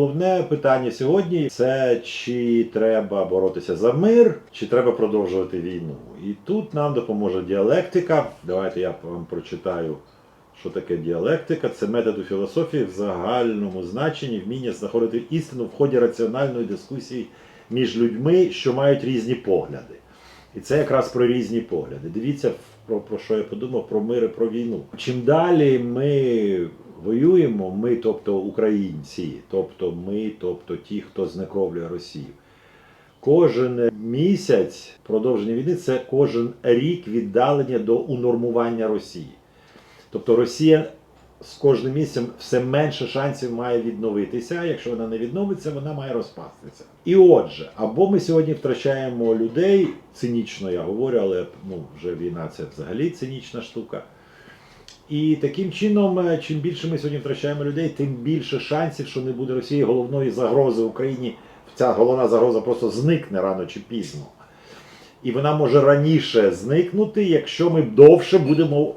головне питання сьогодні це чи треба боротися за мир, чи треба продовжувати війну. І тут нам допоможе діалектика. Давайте я вам прочитаю, що таке діалектика. Це метод у філософії в загальному значенні вміння знаходити істину в ході раціональної дискусії між людьми, що мають різні погляди. І це якраз про різні погляди. Дивіться, про, про що я подумав, про мир і про війну. Чим далі ми воюємо, ми, тобто українці, тобто ми, тобто ті, хто знекровлює Росію. Кожен місяць продовження війни це кожен рік віддалення до унормування Росії. Тобто Росія з кожним місяцем все менше шансів має відновитися. Якщо вона не відновиться, вона має розпастися. І отже, або ми сьогодні втрачаємо людей, цинічно я говорю, але ну, вже війна це взагалі цинічна штука. І таким чином, е, чим більше ми сьогодні втрачаємо людей, тим більше шансів, що не буде Росії головної загрози Україні. Ця головна загроза просто зникне рано чи пізно. І вона може раніше зникнути, якщо ми довше будемо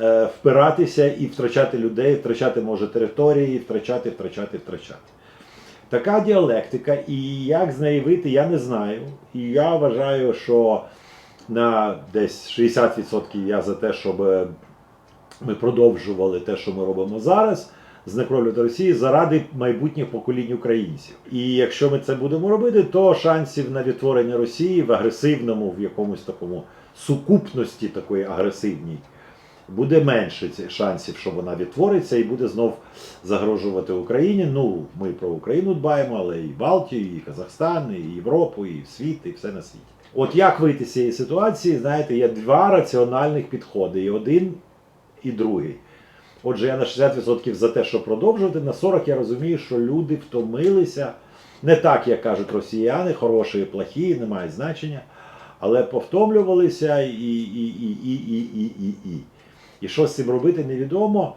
е, впиратися і втрачати людей, втрачати може території, втрачати, втрачати, втрачати. Така діалектика, і як з неї вийти, я не знаю. І я вважаю, що на десь 60% я за те, щоб е, ми продовжували те, що ми робимо зараз, знекровлювати Росію заради майбутніх поколінь українців. І якщо ми це будемо робити, то шансів на відтворення Росії в агресивному, в якомусь такому сукупності такої агресивній. Буде менше шансів, що вона відтвориться і буде знов загрожувати Україні. Ну, ми про Україну дбаємо, але і Балтію, і Казахстан, і Європу, і світ, і все на світі. От як вийти з цієї ситуації, знаєте, є два раціональних підходи: і один, і другий. Отже, я на 60% за те, що продовжувати, на 40% я розумію, що люди втомилися. Не так, як кажуть росіяни, хороші і плохі, не мають значення, але повтомлювалися і, і, і, і, і, і, і, і. Що з цим робити, невідомо.